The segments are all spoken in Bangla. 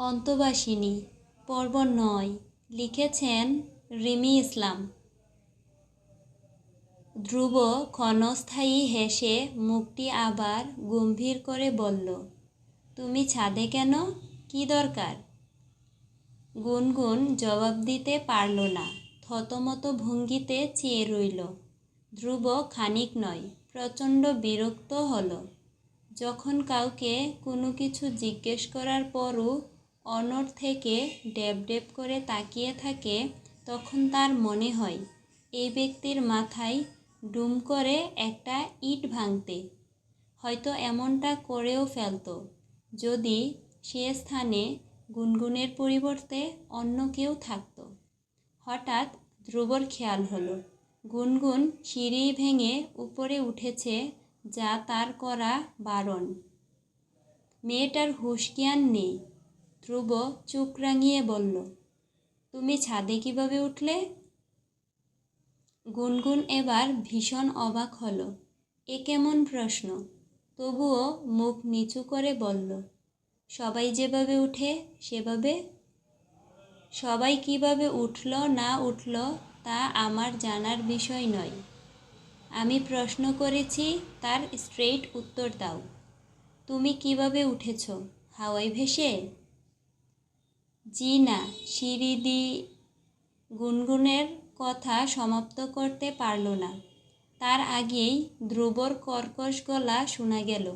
অন্তবাসিনী, পর্ব নয়, লিখেছেন রিমি ইসলাম। ধ্রুব ক্ষণস্থায়ী হেসে মুখটি আবার গম্ভীর করে বলল, তুমি ছাদে কেন? কি দরকার? গুনগুন জবাব দিতে পারল না, থতমত ভঙ্গিতে চেয়ে রইল। ধ্রুব খানিক নয়, প্রচণ্ড বিরক্ত হল। যখন কাউকে কোনো কিছু জিজ্ঞেস করার পরও অনড় থেকে ডেব ডেব করে তাকিয়ে থাকে, তখন তার মনে হয়, এই ব্যক্তির মাথায় ডুম করে একটা ইট ভাঙতে, হয়তো এমনটা করেও ফেলত। যদি সে স্থানে গুনগুনের পরিবর্তে অন্য কেউ থাকত। হঠাৎ ধ্রুবর খেয়াল হলো, গুনগুন সিঁড়ি ভেঙে উপরে উঠেছে যা তার করা বারণ। মেয়েটার হুঁশ জ্ঞান নেই। ধ্রুব চোখ রাঙিয়ে বলল, তুমি ছাদে কীভাবে উঠলে? গুনগুন এবার ভীষণ অবাক হলো। এ কেমন প্রশ্ন? তবুও মুখ নিচু করে বলল, সবাই যেভাবে উঠে, সেভাবে? সবাই কীভাবে উঠল, না উঠল, তা আমার জানার বিষয় নয়। আমি প্রশ্ন করেছি, তার স্ট্রেইট উত্তর দাও। তুমি কীভাবে উঠেছ? হাওয়াই ভেসে? জি না সিঁড়ি গুনগুনের কথা সমাপ্ত করতে পারল না। তার আগেই ধ্রুবর কর্কশ গলা শোনা গেল।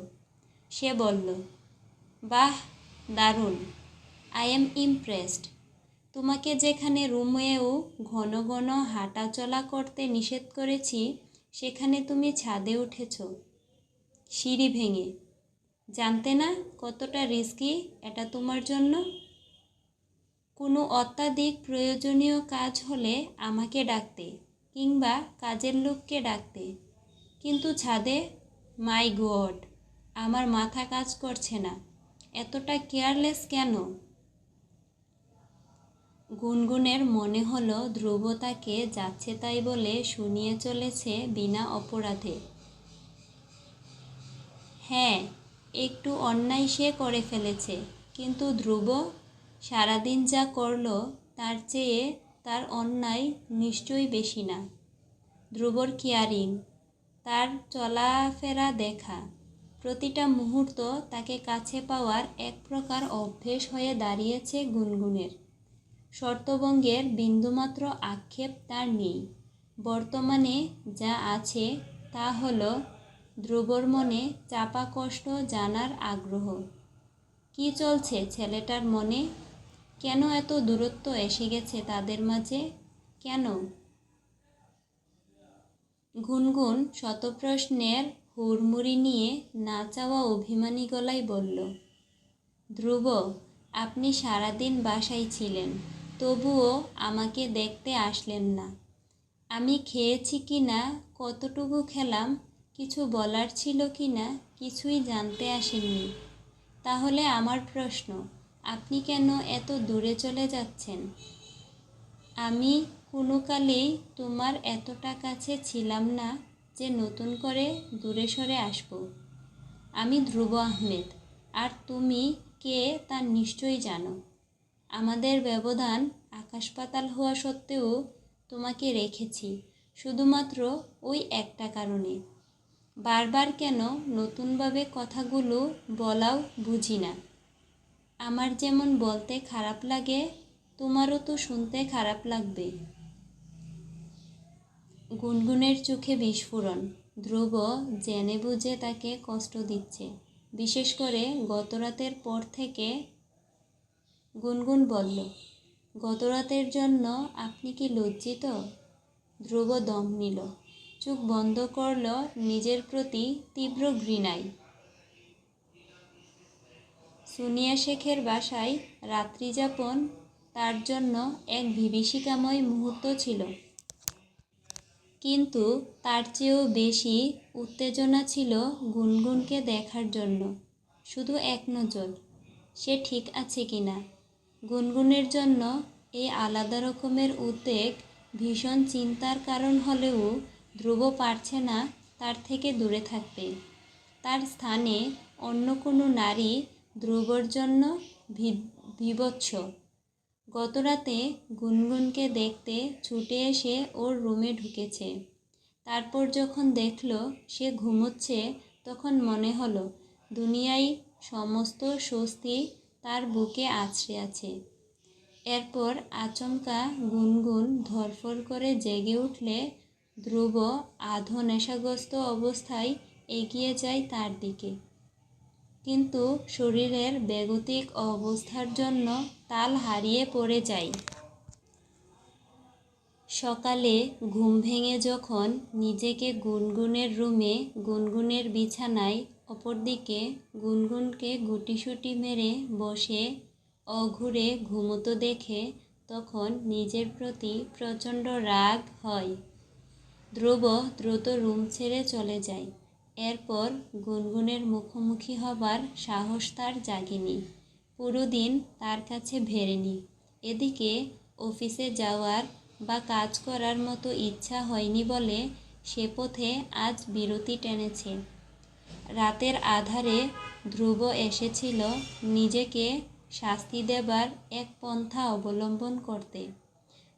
সে বলল, বাহ, দারুণ। আই এম ইমপ্রেসড তোমাকে যেখানে রুমেও ঘন ঘন হাঁটা চলা করতে নিষেধ করেছি, সেখানে তুমি ছাদে উঠেছ। সিঁড়ি ভেঙে। জানতে না কতটা রিস্কি এটা তোমার জন্য? কোনো অত্যাধিক প্রয়োজনীয় কাজ হলে আমাকে ডাকতে কিংবা কাজের লোককে ডাকতে। কিন্তু ছাদে, মাই গড, আমার মাথা কাজ করছে না। এতটা কেয়ারলেস কেন? গুনগুনের মনে হলো ধ্রুব তাকে যাচ্ছে তাই বলে শুনিয়ে চলেছে বিনা অপরাধে। হ্যাঁ একটু অন্যায় সে করে ফেলেছে, কিন্তু ধ্রুব সারাদিন যা করল, তার চেয়ে তার অন্যায় নিশ্চয়ই বেশি না। ধ্রুবর কেয়ারিং তার চলাফেরা দেখা। প্রতিটা মুহূর্ত তাকে কাছে পাওয়ার এক প্রকার অভ্যেস হয়ে দাঁড়িয়েছে গুনগুনের। শর্তভঙ্গের বিন্দুমাত্র আক্ষেপ তার নেই। বর্তমানে যা আছে তা হল ধ্রুবর মনে চাপা কষ্ট জানার আগ্রহ। কি চলছে ছেলেটার মনে? কেন এত দূরত্ব এসে গেছে তাদের মাঝে? কেন? গুনগুন শতপ্রশ্নের হুড়মুড়ি নিয়ে না চাওয়া অভিমানী গলায় বলল, ধ্রুব, আপনি সারাদিন বাসায় ছিলেন, তবুও আমাকে দেখতে আসলেন না। আমি খেয়েছি কি না, কতটুকু খেলাম, কিছু বলার ছিল কি না, কিছুই জানতে আসেননি। তাহলে আমার প্রশ্ন আপনি কেন এত দূরে চলে যাচ্ছেন? আমি কোনো কালেই তোমার এতটা কাছে ছিলাম না যে নতুন করে দূরে সরে আসব। আমি ধ্রুব আহমেদ, আর তুমি কে তা নিশ্চয়ই জানো। আমাদের ব্যবধান আকাশ পাতাল হওয়া সত্ত্বেও তোমাকে রেখেছি, শুধুমাত্র ওই একটা কারণে। বারবার কেন নতুনভাবে কথাগুলো বলাও বুঝি না। আমার যেমন বলতে খারাপ লাগে, তোমারও তো শুনতে খারাপ লাগবে। গুনগুনের চোখে বিস্ফোরণ। ধ্রুব জেনে বুঝে তাকে কষ্ট দিচ্ছে। বিশেষ করে গতরাতের পর থেকে গুনগুন বলল, গতরাতের জন্য আপনি কি লজ্জিত? ধ্রুব দম নিল। চোখ বন্ধ করল নিজের প্রতি তীব্র ঘৃণায়। সুনিয়া শেখের বাসায় রাত্রিযাপন তার জন্য এক বিভীষিকাময় মুহূর্ত ছিল। কিন্তু তার চেয়েও বেশি উত্তেজনা ছিল গুনগুনকে দেখার জন্য। শুধু এক নজর, সে ঠিক আছে কি না? গুনগুনের জন্য এই আলাদা রকমের উদ্বেগ ভীষণ চিন্তার কারণ হলেও ধ্রুব পারছে না তার থেকে দূরে থাকতে। তার স্থানে অন্য কোনো নারী ধ্রুবর জন্য বিভৎস গতরাতে গুনগুনকে দেখতে ছুটে এসে ওর রুমে ঢুকেছে। তারপর যখন দেখল, সে ঘুমোচ্ছে, তখন মনে হলো, দুনিয়ায় সমস্ত স্বস্তি তার বুকে আছড়ে আছে। এরপর আচমকা গুনগুন ধরফর করে জেগে উঠলে, ধ্রুব আধো নেশাগ্রস্ত অবস্থায় এগিয়ে যায় তার দিকে। কিন্তু শরীরের বেগতিক অবস্থার জন্য তাল হারিয়ে পড়ে যায়। সকালে ঘুম ভেঙে যখন নিজেকে গুনগুনের রুমে, গুনগুনের বিছানায়, অপরদিকে গুনগুনকে গুটিসুটি মেরে বসে, অঘুরে ঘুমোতো দেখে তখন নিজের প্রতি প্রচণ্ড রাগ হয়। ধ্রুব দ্রুত রুম ছেড়ে চলে যায়। এরপর গুনগুনের মুখোমুখি হবার সাহস তার জাগেনি। পুরো দিন তার কাছে ভেরেনি এদিকে অফিসে যাওয়ার বা কাজ করার মতো ইচ্ছা হয়নি বলে সে পথে আজ বিরতি টেনেছে। রাতের আধারে ধ্রুব এসেছিল নিজেকে শাস্তি দেবার এক পন্থা অবলম্বন করতে।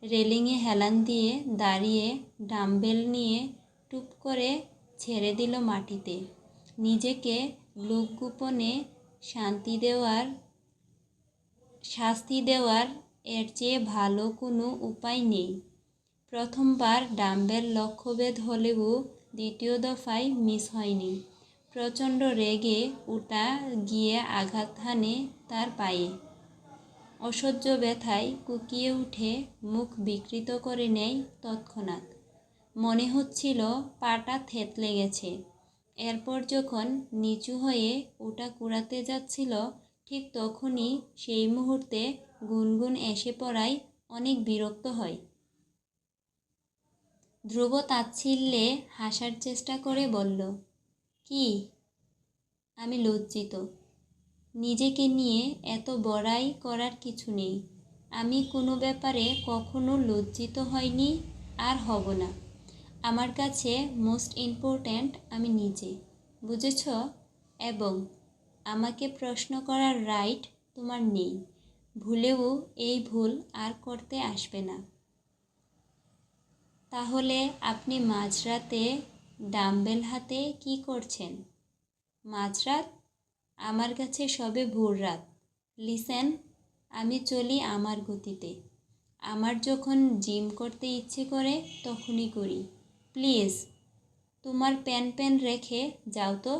রেলিংয়ে হেলান দিয়ে দাঁড়িয়ে ডাম্বেল নিয়ে টুপ করে ছেড়ে দিল মাটিতে। নিজেকে লোক গোপনে শান্তি দেওয়ার, শাস্তি দেওয়ার এর চেয়ে ভালো কোনো উপায় নেই। প্রথমবার ডাম্বেল লক্ষ্যভেদ হলেও দ্বিতীয় দফায় মিস হয়নি। প্রচণ্ড রেগে উটা গিয়ে আঘাত হানে তার পায়ে। অসহ্য ব্যথায় কুকিয়ে উঠে মুখ বিকৃত করে নেয় তৎক্ষণাৎ। মনে হচ্ছিল পাটা থেতলে গেছে এরপর যখন নিচু হয়ে ওটা কুড়াতে যাচ্ছিল, ঠিক তখনই সেই মুহূর্তে গুনগুন এসে পড়ায় অনেক বিরক্ত হয়। ধ্রুব তাচ্ছিল্যে হাসার চেষ্টা করে বলল, কি? আমি লজ্জিত। নিজেকে নিয়ে এত বড়াই করার কিছু নেই। আমি কোনো ব্যাপারে কখনো লজ্জিত হয়নি আর হব না। আমার কাছে মোস্ট ইম্পর্ট্যান্ট আমি নিজে, বুঝেছ? এবং আমাকে প্রশ্ন করার রাইট তোমার নেই, ভুলেও এই ভুল আর করতে আসবে না। তাহলে আপনি মাঝরাতে ডাম্বেল হাতে কি করছেন? মাঝরাত? আমার কাছে সবে ভোর রাত। লিসেন আমি চলি আমার গতিতে। আমার যখন জিম করতে ইচ্ছে করে, তখনই করি। প্লিজ, তোমার প্যান প্যান রেখে যাও তো।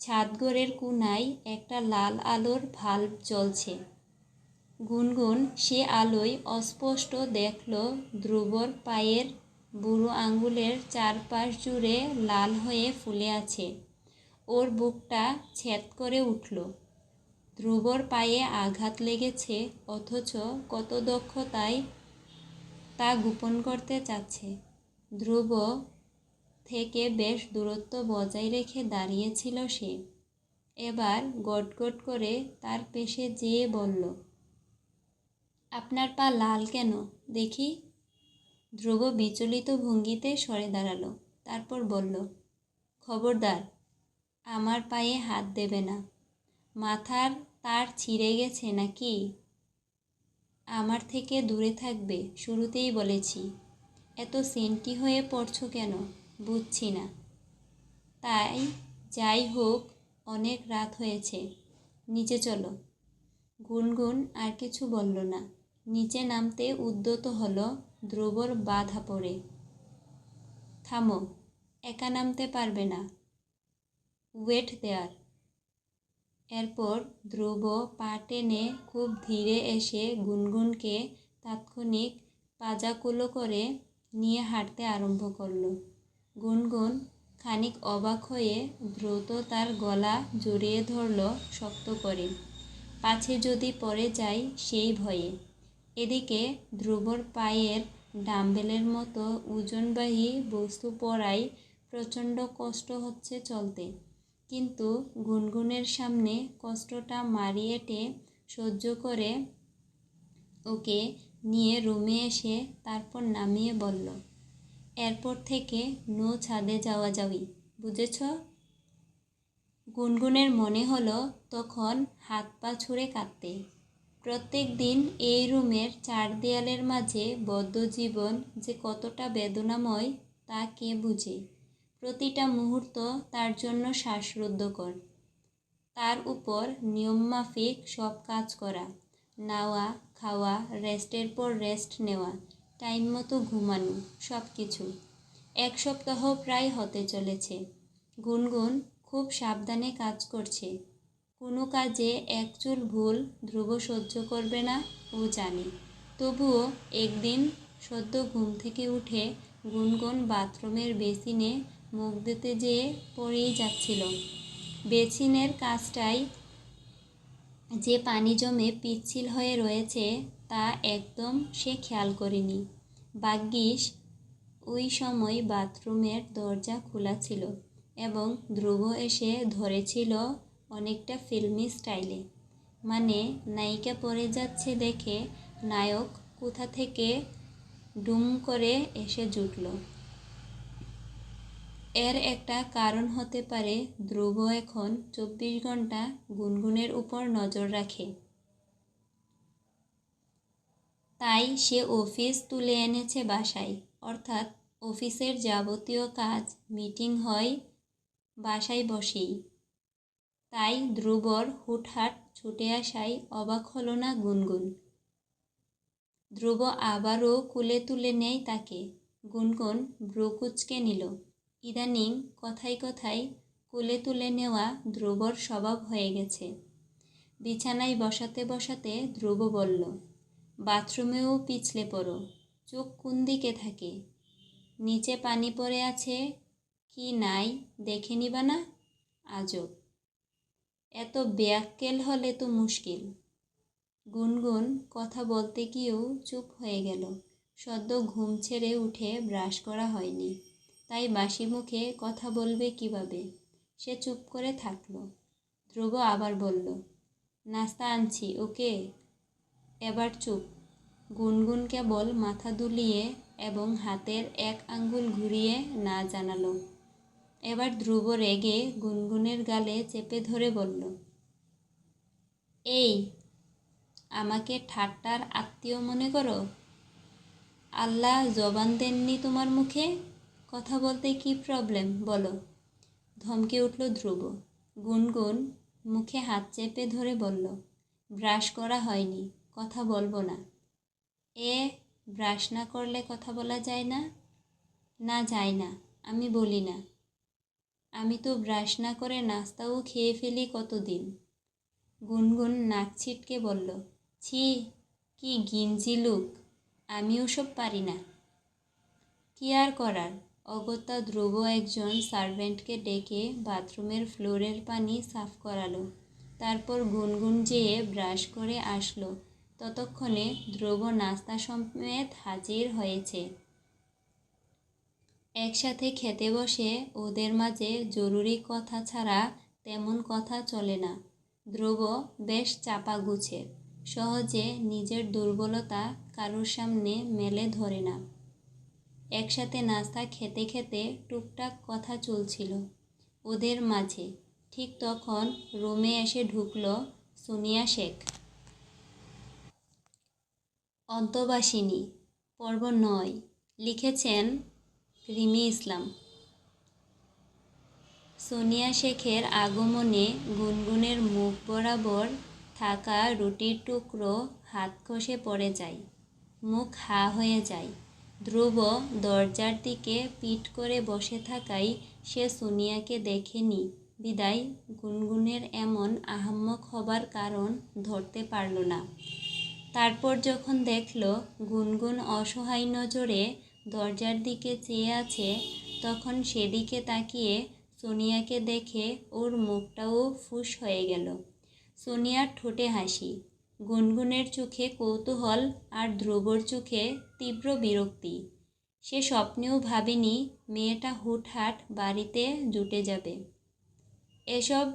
ছাদঘরের কোনায় একটা লাল আলোর ভাল্ব জ্বলছে। গুনগুন সে আলোয় অস্পষ্ট দেখল ধ্রুবর পায়ের বুড়ো আঙ্গুলের চারপাশ জুড়ে লাল হয়ে ফুলে আছে। ওর বুকটা ছেদ করে উঠল। ধ্রুবর পায়ে আঘাত লেগেছে, অথচ কত দক্ষতায় তা গোপন করতে চাচ্ছে। ধ্রুব থেকে বেশ দূরত্ব বজায় রেখে দাঁড়িয়েছিল সে। এবার গটগট করে তার পেশে যেয়ে বলল, আপনার পা লাল কেন? দেখি। ধ্রুব বিচলিত ভঙ্গিতে সরে দাঁড়াল, তারপর বলল, খবরদার, আমার পায়ে হাত দেবে না। মাথার তার ছিঁড়ে গেছে নাকি? আমার থেকে দূরে থাকবে, শুরুতেই বলেছি। এত সেন্টি হয়ে পড়ছো কেন? বুঝছি না। তাই যাই হোক, অনেক রাত হয়েছে। নিচে চলো। গুনগুন আর কিছু বলল না। নিচে নামতে উদ্যত হলো ধ্রুবর বাধা পড়ে। থামো, একা নামতে পারবে না। Wait there. এরপর ধ্রুব পা টেনে খুব ধীরে এসে গুনগুনকে তাৎক্ষণিক পাজাকুলো করে নিয়ে হাঁটতে আরম্ভ করল। গুনগুন খানিক অবাক হয়ে দ্রুত তার গলা জড়িয়ে ধরল শক্ত করে। পাছে যদি পড়ে যায় সেই ভয়ে এদিকে ধ্রুবর পায়ের ডাম্বেলের মতো ওজনবাহী বস্তু পড়ায় প্রচণ্ড কষ্ট হচ্ছে চলতে। কিন্তু গুনগুনের সামনে কষ্টটা মারিয়েটে সহ্য করে ওকে নিয়ে রুমে এসে তারপর নামিয়ে বলল, এরপর থেকে নো ছাদে যাওয়া যাবি, বুঝেছ? গুনগুনের মনে হলো তখন হাত পা ছুঁড়ে কাঁদতে। প্রত্যেক দিন এই রুমের চার দেয়ালের মাঝে বদ্ধ জীবন যে কতটা বেদনাময় তা কে বুঝে? প্রতিটা মুহূর্ত তার জন্য শ্বাসরুদ্ধকর। তার উপর নিয়মমাফিক সব কাজ করা, নাওয়া, খাওয়া, রেস্টের পর রেস্ট নেওয়া, টাইম মতো ঘুমানো সব কিছু এক সপ্তাহ প্রায় হতে চলেছে। গুনগুন খুব সাবধানে কাজ করছে। কোনো কাজে এক চুল ভুল, ধ্রুব সহ্য করবে না, ও জানে। তবুও একদিন সদ্য ঘুম থেকে উঠে গুনগুন বাথরুমের বেসিনে মুখ দিতে যেয়ে পড়েই যাচ্ছিল। বেছিনের কাজটাই যে পানি জমে পিচ্ছিল হয়ে রয়েছে, তা একদম সে খেয়াল করেনি। ভাগ্যিস, ওই সময় বাথরুমের দরজা খোলা ছিল এবং ধ্রুব এসে ধরেছিল অনেকটা ফিল্মি স্টাইলে। মানে নায়িকা পড়ে যাচ্ছে দেখে নায়ক কোথা থেকে ডুম করে এসে জুটল। এর একটা কারণ হতে পারে ধ্রুব এখন চব্বিশ ঘণ্টা গুনগুনের উপর নজর রাখে। তাই সে অফিস তুলে এনেছে বাসায়। অর্থাৎ অফিসের যাবতীয় কাজ মিটিং হয় বাসায় বসেই। তাই ধ্রুবর হুটহাট ছুটে আসায় অবাক হলো না গুনগুন। ধ্রুব আবারও কুলে তুলে নেয় তাকে। গুনগুন ব্রুকুচকে নিল। ইদানিং কথায় কথায় কুলে তুলে নেওয়া ধ্রুবর স্বভাব হয়ে গেছে। বিছানায় বসাতে বসাতে ধ্রুব বলল, বাথরুমেও পিছলে পড়ো, চোখ কোন দিকে থাকে? নিচে পানি পড়ে আছে কি নাই দেখে নিবা না? আজব। এত ব্যাককেল হলে তো মুশকিল। গুনগুন কথা বলতে গিয়েও চুপ হয়ে গেল। সদ্য ঘুম ছেড়ে উঠে ব্রাশ করা হয়নি। তাই বাসি মুখে কথা বলবে কীভাবে? সে চুপ করে থাকল। ধ্রুব আবার বলল, নাস্তা আনছি, ওকে? এবার চুপ। গুনগুন কেবল মাথা দুলিয়ে এবং হাতের এক আঙ্গুল ঘুরিয়ে না জানালো। এবার ধ্রুব রেগে গুনগুনের গালে চেপে ধরে বলল, এই, আমাকে ঠাট্টার আত্মীয় মনে করো? আল্লাহ জবান দেননি তোমার মুখে? কথা বলতে কি প্রবলেম বলো। ধমকে উঠল ধ্রুব। গুনগুন মুখে হাত চেপে ধরে বলল, ব্রাশ করা হয়নি, কথা বলব না। এ, ব্রাশ না করলে কথা বলা যায় না? না, যায় না, আমি বলি না। আমি তো ব্রাশ না করে নাস্তাও খেয়ে ফেলি কতদিন? গুনগুন নাক ছিটকে বলল, ছি, কি গিঞ্জি লুক আমি ওসব পারি না। কি আর করার? অগত্যা ধ্রুব একজন সার্ভেন্টকে ডেকে বাথরুমের ফ্লোরের পানি সাফ করালো। তারপর গুনগুন যেয়ে ব্রাশ করে আসলো। ততক্ষণে ধ্রুব নাস্তা সমেত হাজির হয়েছে। একসাথে খেতে বসে ওদের মাঝে জরুরি কথা ছাড়া তেমন কথা চলে না। ধ্রুব বেশ চাপা গুছে। সহজে নিজের দুর্বলতা কারোর সামনে মেলে ধরে না। একসাথে নাস্তা খেতে খেতে টুকটাক কথা চলছিল ওদের মাঝে। ঠিক তখন রুমে এসে ঢুকল সোনিয়া শেখ। অন্তবাসিনী, পর্ব নয়, লিখেছেন রিমি ইসলাম। সোনিয়া শেখের আগমনে গুনগুনের মুখ বরাবর থাকা রুটির টুকরো হাত খসে পড়ে যায়, মুখ হা হয়ে যায়। ধ্রুব দরজার দিকে পিট করে বসে থাকায় সে সোনিয়াকে দেখেনি। বিদায়, গুনগুনের এমন আহাম্মক হবার কারণ ধরতে পারল না। তারপর যখন দেখল গুনগুন অসহায় নজরে দরজার দিকে চেয়ে আছে, তখন সেদিকে তাকিয়ে সোনিয়াকে দেখে ওর মুখটাও ফুস হয়ে গেল। সোনিয়ার ঠোঁটে হাসি গুনগুনের চোখে কৌতূহল আর ধ্রুবর চোখে তীব্র বিরক্তি। সে স্বপ্নেও ভাবেনি মেয়েটা হুটহাট বাড়িতে জুটে যাবে। এসব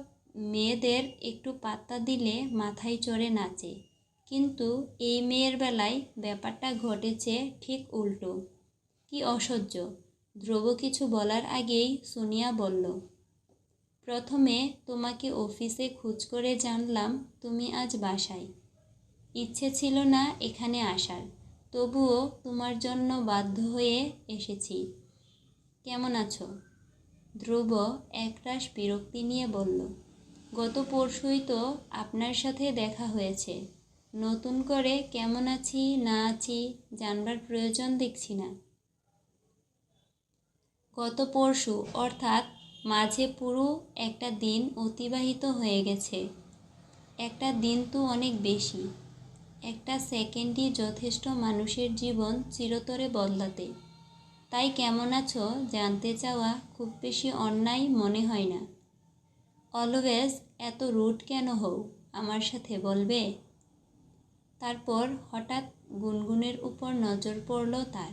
মেয়েদের একটু পাত্তা দিলে মাথায় চড়ে নাচে। কিন্তু এই মেয়ের বেলায় ব্যাপারটা ঘটেছে ঠিক উল্টো। কি অসহ্য, ধ্রুব কিছু বলার আগেই সোনিয়া বলল, প্রথমে তোমাকে অফিসে খোঁজ করে জানলাম তুমি আজ বাসায়। ইচ্ছে ছিল না এখানে আসার। তবুও তোমার জন্য বাধ্য হয়ে এসেছি। কেমন আছো? ধ্রুব একরাশ বিরক্তি নিয়ে বলল, গত পরশুই তো আপনার সাথে দেখা হয়েছে। নতুন করে কেমন আছি, না আছি জানবার প্রয়োজন দেখছি না। গত পরশু, অর্থাৎ মাঝে পুরো একটা দিন অতিবাহিত হয়ে গেছে। একটা দিন তো অনেক বেশি। একটা সেকেন্ডই যথেষ্ট মানুষের জীবন চিরতরে বদলাতে। তাই কেমন আছো জানতে চাওয়া খুব বেশি অন্যায় মনে হয় না। অলওয়েজ এত রুট কেন হও, আমার সাথে বলবে? তারপর হঠাৎ গুনগুনের উপর নজর পড়ল তার।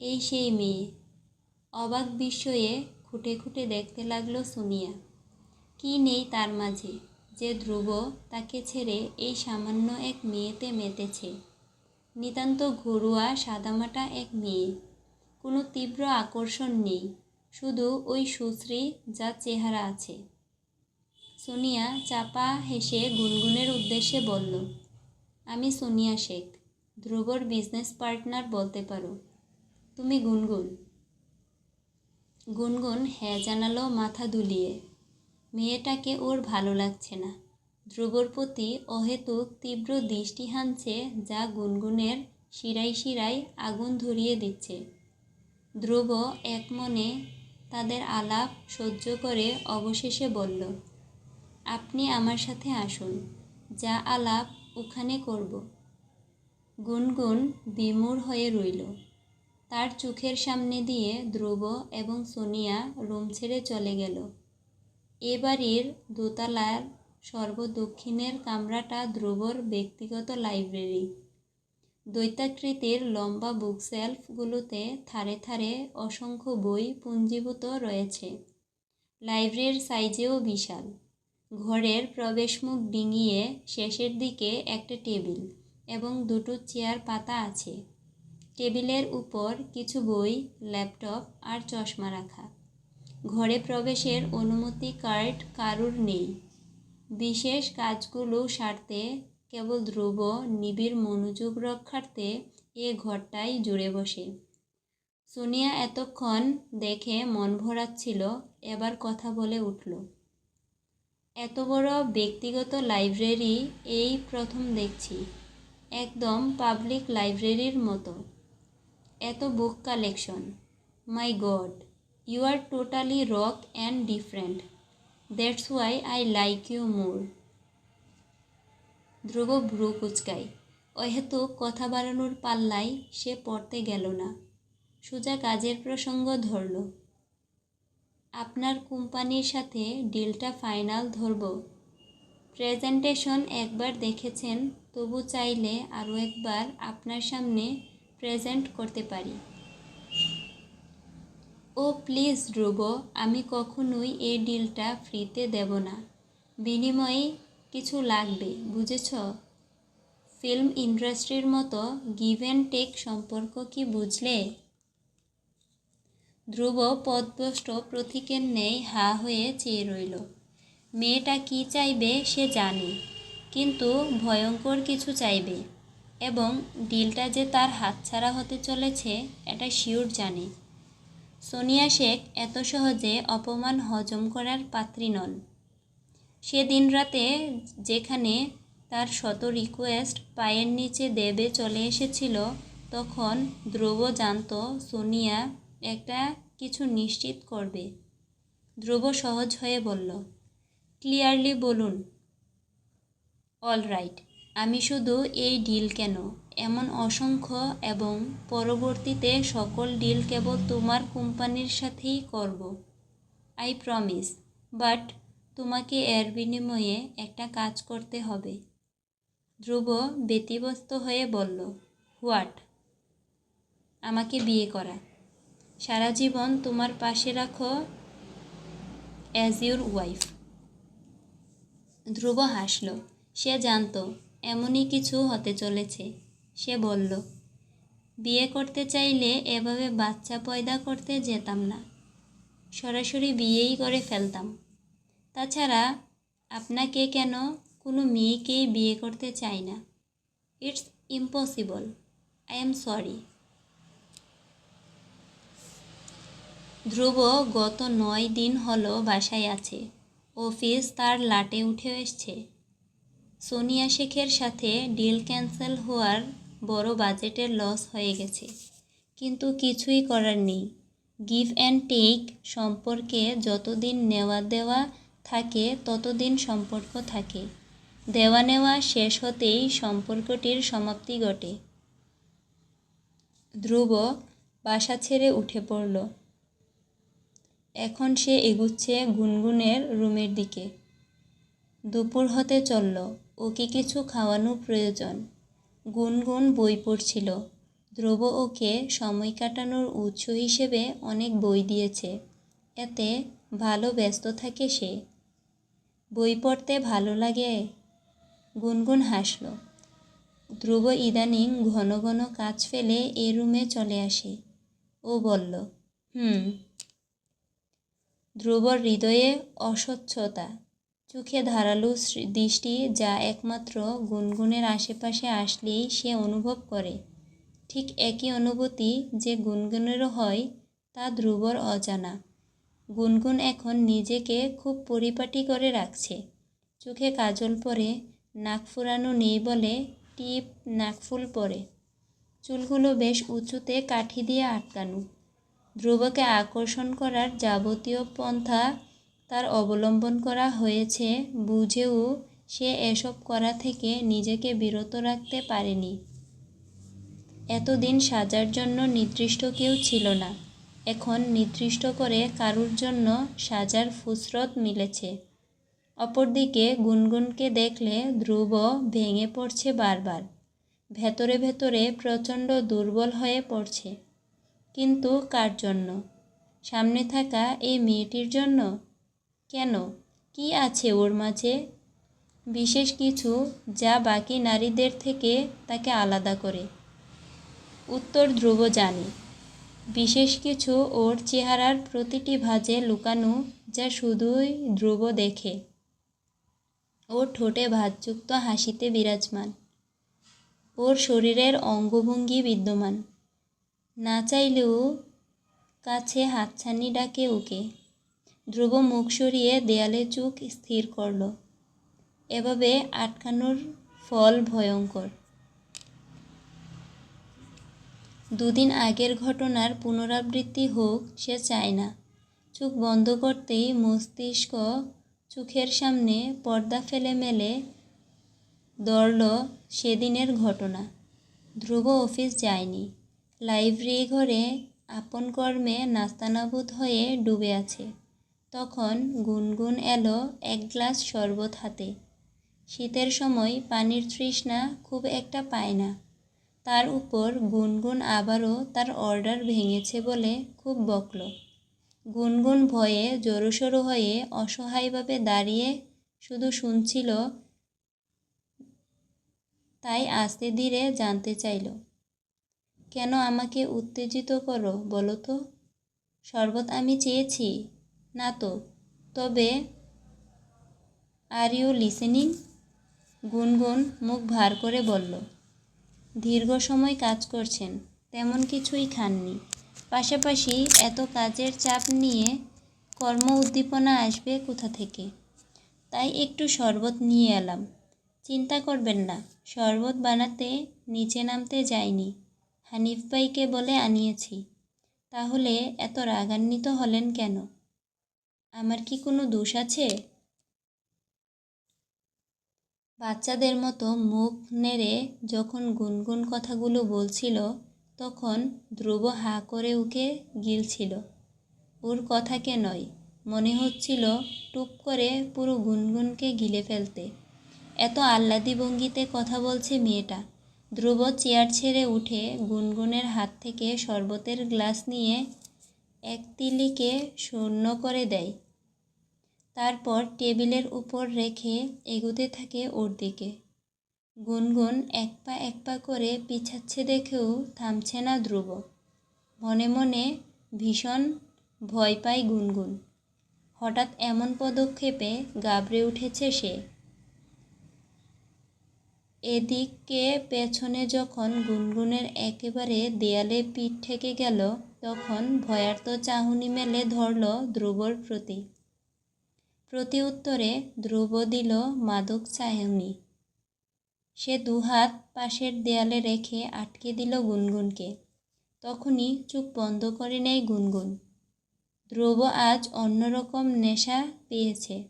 এই সেই মেয়ে। অবাক বিস্ময়ে খুঁটে খুঁটে দেখতে লাগল সুনিয়া। কি নেই তার মাঝে? যে ধ্রুব তাকে ছেড়ে এই সামান্য এক মেয়েতে মেতেছে। নিতান্ত ঘরোয়া সাদামাটা এক মেয়ে। কোনো তীব্র আকর্ষণ নেই, শুধু ওই সুশ্রী যা চেহারা আছে। সোনিয়া চাপা হেসে গুনগুনের উদ্দেশ্যে বলল, আমি সোনিয়া শেখ, ধ্রুবর বিজনেস পার্টনার বলতে পারো। তুমি গুনগুন। গুনগুন হ্যাঁ জানালো মাথা দুলিয়ে। মেয়েটাকে ওর ভালো লাগছে না। ধ্রুবর প্রতি অহেতুক তীব্র দৃষ্টি হানছে যা গুনগুনের শিরায় শিরায় আগুন ধরিয়ে দিচ্ছে। ধ্রুব এক মনে তাদের আলাপ সহ্য করে অবশেষে বলল, আপনি আমার সাথে আসুন, যা আলাপ ওখানে করব। গুনগুন বিমূর হয়ে রইল। তার চোখের সামনে দিয়ে ধ্রুব এবং সোনিয়া রুম ছেড়ে চলে গেল। এ বাড়ির দোতলার সর্বদক্ষিণের কামরাটা ধ্রুবর ব্যক্তিগত লাইব্রেরি। দৈত্যাকৃতির লম্বা বুকশেলফগুলোতে থারে থারে অসংখ্য বই পুঞ্জীভূত রয়েছে। লাইব্রেরির সাইজেও বিশাল। ঘরের প্রবেশমুখ ডিঙিয়ে শেষের দিকে একটা টেবিল এবং দুটো চেয়ার পাতা আছে। টেবিলের উপর কিছু বই, ল্যাপটপ আর চশমা রাখা। ঘরে প্রবেশের অনুমতি কার্ড কারুর নেই। বিশেষ কাজগুলো সারতে কেবল ধ্রুব, নিবিড় মনোযোগ রক্ষার্থে এ ঘরটাই জুড়ে বসে। সোনিয়া এতক্ষণ দেখে মন ভরাচ্ছিল, এবার কথা বলে উঠল, এত বড় ব্যক্তিগত লাইব্রেরি এই প্রথম দেখছি। একদম পাবলিক লাইব্রেরির মতো। এত book collection. My God. You are totally rock and different that's why I like you more Dhruv ভ্রু কুচকায়। অহেতুক কথা বাড়ানোর পাল্লায় সে পড়তে গেল না। সোজা কাজের প্রসঙ্গ ধরল। আপনার কোম্পানির সাথে ডিলটা ফাইনাল ধরব। প্রেজেন্টেশন একবার দেখেছেন, তবু চাইলে আরও একবার আপনার সামনে প্রেজেন্ট করতে পারি। ও প্লিজ ধ্রুব আমি কখনোই এই ডিলটা ফ্রিতে দেব না। বিনিময়ে কিছু লাগবে, বুঝেছ? ফিল্ম ইন্ডাস্ট্রির মতো গিভ অ্যান্ড টেক সম্পর্ক কি বুঝলে? ধ্রুব পদভষ্ট প্রতীকের ন্যায় হা হয়ে চেয়ে রইল। মেয়েটা কি চাইবে সে জানে, কিন্তু ভয়ঙ্কর কিছু চাইবে। এবং ডিলটা যে তার হাতছাড়া হতে চলেছে, এটা শিওর জানে। সোনিয়া শেখ এত সহজে অপমান হজম করার পাত্রী নন। সেদিন রাতে যেখানে তার শত রিকোয়েস্ট পায়ের নিচে দেবে চলে এসেছিল, তখন ধ্রুব জানত সোনিয়া একটা কিছু নিশ্চিত করবে। ধ্রুব সহজ হয়ে বলল ক্লিয়ারলি বলুন। অল রাইট আমি শুধু এই ডিল কেন? এমন অসংখ্য এবং পরবর্তীতে সকল ডিল কেবল তোমার কোম্পানির সাথেই করব। আই প্রমিস বাট তোমাকে এর বিনিময়ে একটা কাজ করতে হবে। ধ্রুব ব্যতিব্যস্ত হয়ে বলল, হোয়াট? আমাকে বিয়ে করা। সারা জীবন তোমার পাশে রাখো অ্যাজ ইউর ওয়াইফ ধ্রুব হাসল, সে জানত, এমনই কিছু হতে চলেছে। সে বলল, বিয়ে করতে চাইলে এভাবে বাচ্চা পয়দা করতে যেতাম না। সরাসরি বিয়েই করে ফেলতাম। তাছাড়া আপনাকে কেন কোনো মেয়েকেই বিয়ে করতে চাই না? It's impossible. I am sorry. Dhruv গত নয় দিন হলো বাসায় আছে। অফিস তার লাটে উঠে এসছে। সোনিয়া শেখের সাথে ডিল ক্যান্সেল হওয়ার বড় বাজেটের লস হয়ে গেছে। কিন্তু কিছুই করার নেই। গিভ অ্যান্ড টেক সম্পর্কে যতদিন নেওয়া দেওয়া থাকে, ততদিন সম্পর্ক থাকে। দেওয়া নেওয়া শেষ হতেই সম্পর্কটির সমাপ্তি ঘটে। ধ্রুব বাসা ছেড়ে উঠে পড়ল। এখন সে এগুচ্ছে গুনগুনের রুমের দিকে। দুপুর হতে চলল। ওকে কিছু খাওয়ানো প্রয়োজন। গুনগুন বই পড়ছিল। ধ্রুব ওকে সময় কাটানোর উৎস হিসেবে অনেক বই দিয়েছে। এতে ভালো ব্যস্ত থাকে সে। বই পড়তে ভালো লাগে? গুনগুন হাসল। ধ্রুব ইদানিং ঘন ঘন কাজ ফেলে এ রুমে চলে আসে। ও বলল, হুম। ধ্রুবর হৃদয়ে অস্বচ্ছতা। চোখে ধারালো দৃষ্টি যা একমাত্র গুনগুনের আশেপাশে আসলেই সে অনুভব করে। ঠিক একই অনুভূতি যে গুনগুনেরও হয়, তা ধ্রুবর অজানা। গুনগুন এখন নিজেকে খুব পরিপাটি করে রাখছে। চোখে কাজল পরে, নাক ফুরানো নেই বলে টিপ নাকফুল পরে। চুলগুলো বেশ উঁচুতে কাঠি দিয়ে আটকানো। ধ্রুবকে আকর্ষণ করার যাবতীয় পন্থা তার অবলম্বন করা হয়েছে, বুঝেও সে এসব করা থেকে নিজেকে বিরত রাখতে পারেনি। এতদিন সাজার জন্য নির্দিষ্ট কেউ ছিল না। এখন নির্দিষ্ট করে কারুর জন্য সাজার ফুসরত মিলেছে। অপরদিকে গুনগুনকে দেখলে ধ্রুব ভেঙে পড়ছে বারবার। ভেতরে ভেতরে প্রচণ্ড দুর্বল হয়ে পড়ছে। কিন্তু কার জন্য? সামনে থাকা এই মেয়েটির জন্য? কেন? কি আছে ওর মাঝে? বিশেষ কিছু যা বাকি নারীদের থেকে তাকে আলাদা করে। উত্তর ধ্রুব জানে। বিশেষ কিছু ওর চেহারার প্রতিটি ভাজে লুকানো যা শুধুই ধ্রুব দেখে। ওর ঠোঁটে ভাতযুক্ত হাসিতে বিরাজমান। ওর শরীরের অঙ্গভঙ্গি বিদ্যমান। না চাইলেও কাছে হাতছানি ডাকে ওকে। ধ্রুব মুখ সরিয়ে দেয়ালে চোখ স্থির করল। এভাবে আটকানোর ফল ভয়ঙ্কর। দুদিন আগের ঘটনার পুনরাবৃত্তি হোক, সে চায় না। চোখ বন্ধ করতেই মস্তিষ্ক চোখের সামনে পর্দা ফেলে মেলে দৌড়ল সেদিনের ঘটনা। ধ্রুব অফিস যায়নি। লাইব্রেরি ঘরে আপন কর্মে নাস্তানাবুদ হয়ে ডুবে আছে। তখন গুনগুন এলো এক গ্লাস শরবত হাতে। শীতের সময় পানির তৃষ্ণা খুব একটা পায় না। তার উপর গুনগুন আবারও তার অর্ডার ভেঙেছে বলে খুব বকল। গুনগুন ভয়ে জড়োসড়ো হয়ে অসহায়ভাবে দাঁড়িয়ে শুধু শুনছিল, তাই আস্তে ধীরে জানতে চাইল, কেন আমাকে উত্তেজিত করো বলো তো? শরবত আমি চেয়েছি। না তো। তবে আর ইউ লিসেনিং গুনগুন মুখ ভার করে বলল, দীর্ঘ সময় কাজ করছেন, তেমন কিছুই খাননি। পাশাপাশি এত কাজের চাপ নিয়ে কর্ম উদ্দীপনা আসবে কোথা থেকে? তাই একটু শরবত নিয়ে এলাম। চিন্তা করবেন না, শরবত বানাতে নিচে নামতে যাইনি। হানিফ ভাইকে বলে আনিয়েছি। তাহলে এত রাগান্বিত হলেন কেন? আমার কি কোনো দোষ আছে? বাচ্চাদের মতো মুখ নেড়ে যখন গুনগুন কথাগুলো বলছিল, তখন ধ্রুব হা করে উকে গিলছিল। ওর কথাকে নয়, মনে হচ্ছিল টুপ করে পুরো গুনগুনকে গিলে ফেলতে। এত আহ্লাদি ভঙ্গিতে কথা বলছে মেয়েটা। ধ্রুব চেয়ার ছেড়ে উঠে গুনগুনের হাত থেকে শরবতের গ্লাস নিয়ে এক তিলিকে শূন্য করে দেয়। তারপর টেবিলের উপর রেখে এগুতে থাকে ওর দিকে। গুনগুন এক পা এক পা করে পিছাচ্ছে দেখেও থামছে না ধ্রুব। মনে মনে ভীষণ ভয় পায় গুনগুন। হঠাৎ এমন পদক্ষেপে গাবড়ে উঠেছে সে। এদিকে পেছনে যখন গুনগুনের একেবারে দেয়ালে পিঠ ঠেকে গেল, তখন ভয়ার্ত চাহনি মেলে ধরল ধ্রুবর প্রতি। প্রতি উত্তরে ধ্রুব দিল, মাদক চাহনি। সে দুহাত পাশের দেয়ালে রেখে আটকে দিল গুনগুনকে। তখনই চোখ বন্ধ করে নেয় গুনগুন। ধ্রুব আজ অন্যরকম নেশা পেয়েছে।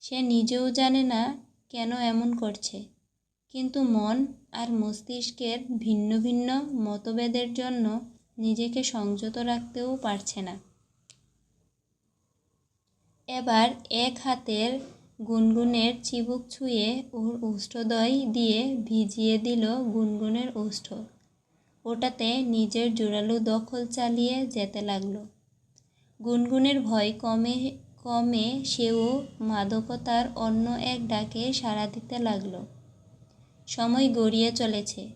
সে নিজেও জানে না কেন এমন করছে। কিন্তু মন আর মস্তিষ্কের ভিন্ন ভিন্ন মতভেদের জন্য নিজেকে সংযত রাখতেও পারছে না। এবার এক হাতের গুনগুনের চিবুক ছুঁয়ে ওর উষ্ঠদয় দিয়ে ভিজিয়ে দিল গুনগুনের উষ্ঠ ওটাতে নিজের জোরালো দখল চালিয়ে যেতে লাগল। গুনগুনের ভয় কমে কমে সেও মাদকতার অন্য এক ডাকে সাড়া দিতে লাগল। সময় গড়িয়ে চলেছে,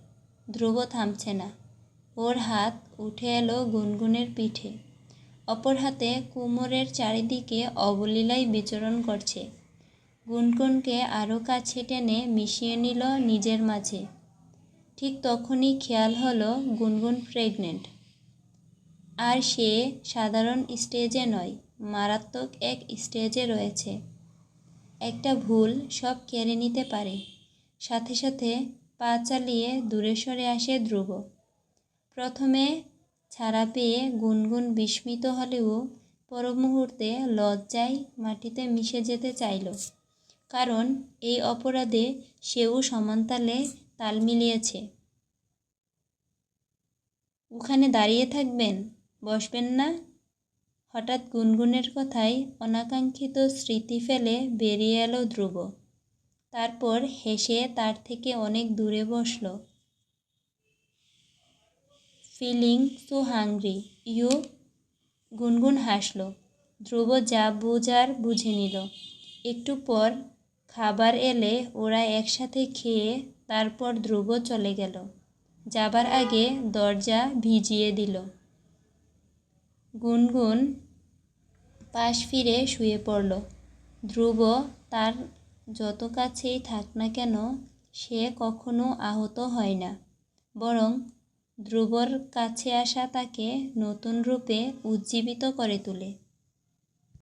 ধ্রুব থামছে না। ওর হাত উঠে এলো গুনগুনের পিঠে। অপর হাতে কোমরের চারিদিকে অবলীলায় বিচরণ করছে। গুনগুনকে আরও কাছে টেনে মিশিয়ে নিল নিজের মাঝে। ঠিক তখনই খেয়াল হলো গুনগুন প্রেগনেন্ট আর সে সাধারণ স্টেজে নয়, মারাত্মক এক স্টেজে রয়েছে। একটা ভুল সব কেড়ে নিতে পারে। সাথে সাথে পা চালিয়ে দূরে সরে আসে ধ্রুব। প্রথমে ছাড়া পেয়ে গুনগুন বিস্মিত হলেও পর মুহূর্তে লজ্জায় মাটিতে মিশে যেতে চাইল। কারণ এই অপরাধে সেও সমানতালে তাল মিলিয়েছে। ওখানে দাঁড়িয়ে থাকবেন, বসবেন না? হঠাৎ গুনগুনের কথায় অনাকাঙ্ক্ষিত স্মৃতি ফেলে বেরিয়ে এলো ধ্রুব। তারপর হেসে তার থেকে অনেক দূরে বসল। Feeling so hungry, you? Gungun হাসল। ধ্রুব যা বুঝার বুঝে নিল। একটু পর খাবার এলে ওরা একসাথে খেয়ে তারপর ধ্রুব চলে গেল। যাবার আগে দরজা ভিজিয়ে দিল। গুনগুন পাশ ফিরে শুয়ে পড়ল। ধ্রুব তার যত কাছেই থাক না কেন, সে কখনো আহত হয় না। বরং ধ্রুবর কাছে আসা তাকে নতুন রূপে উজ্জীবিত করে তোলে।